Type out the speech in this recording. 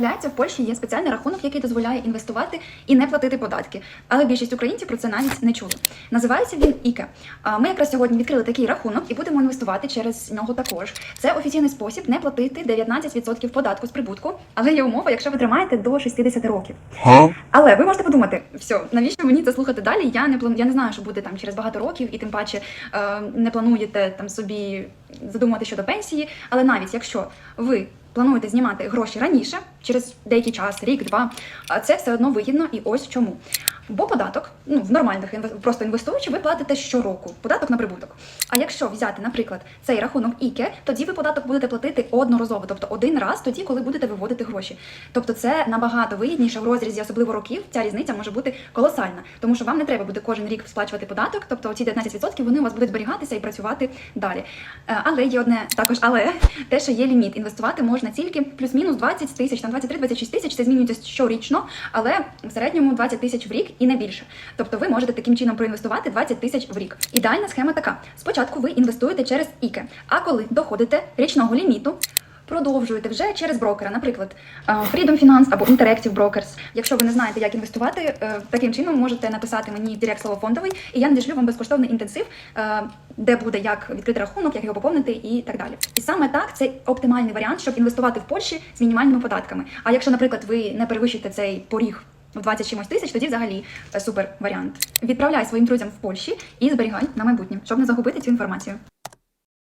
Виявляється, в Польщі є спеціальний рахунок, який дозволяє інвестувати і не платити податки. Але більшість українців про це навіть не чули. Називається він ІКЕ. Ми якраз сьогодні відкрили такий рахунок і будемо інвестувати через нього також. Це офіційний спосіб не платити 19% податку з прибутку, але є умова, якщо ви тримаєте до 60 років. Але ви можете подумати, все, навіщо мені це слухати далі? Я не планую, я не знаю, що буде там через багато років, і тим паче е, не плануєте там собі задумувати щодо пенсії. Але навіть якщо ви плануєте знімати гроші раніше, через деякий час, рік, два, це все одно вигідно і ось чому. Бо податок, ну в нормальних просто інвестуючи, ви платите щороку податок на прибуток. А якщо взяти, наприклад, цей рахунок ІКЕ, тоді ви податок будете платити одноразово, тобто один раз тоді, коли будете виводити гроші. Тобто це набагато вигідніше в розрізі, особливо років. Ця різниця може бути колосальна, тому що вам не треба буде кожен рік сплачувати податок. Тобто ці 19% вони у вас будуть зберігатися і працювати далі. Е, Але є одне також, але те, що є ліміт. Інвестувати можна тільки плюс-мінус 20 тисяч, там 23-26 тисяч. Це змінюється щорічно, але в середньому 20 тисяч в рік і не більше. Тобто ви можете таким чином проінвестувати 20 тисяч в рік. Ідеальна схема така: спочатку ви інвестуєте через ІКЕ, а коли доходите річного ліміту. Продовжуєте вже через брокера, наприклад, е, Freedom Finance або Interactive Brokers. Якщо ви не знаєте, як інвестувати, е, таким чином можете написати мені Директ слово фондовий, і я надішлю вам безкоштовний інтенсив, е, де буде як відкрити рахунок, як його поповнити і так далі. І саме так це оптимальний варіант, щоб інвестувати в Польщі з мінімальними податками. А якщо, наприклад, ви не перевищите цей поріг в 20 чимось тисяч, тоді взагалі супер варіант. Відправляй своїм друзям в Польщі і зберігай на майбутнє, щоб не загубити цю інформацію.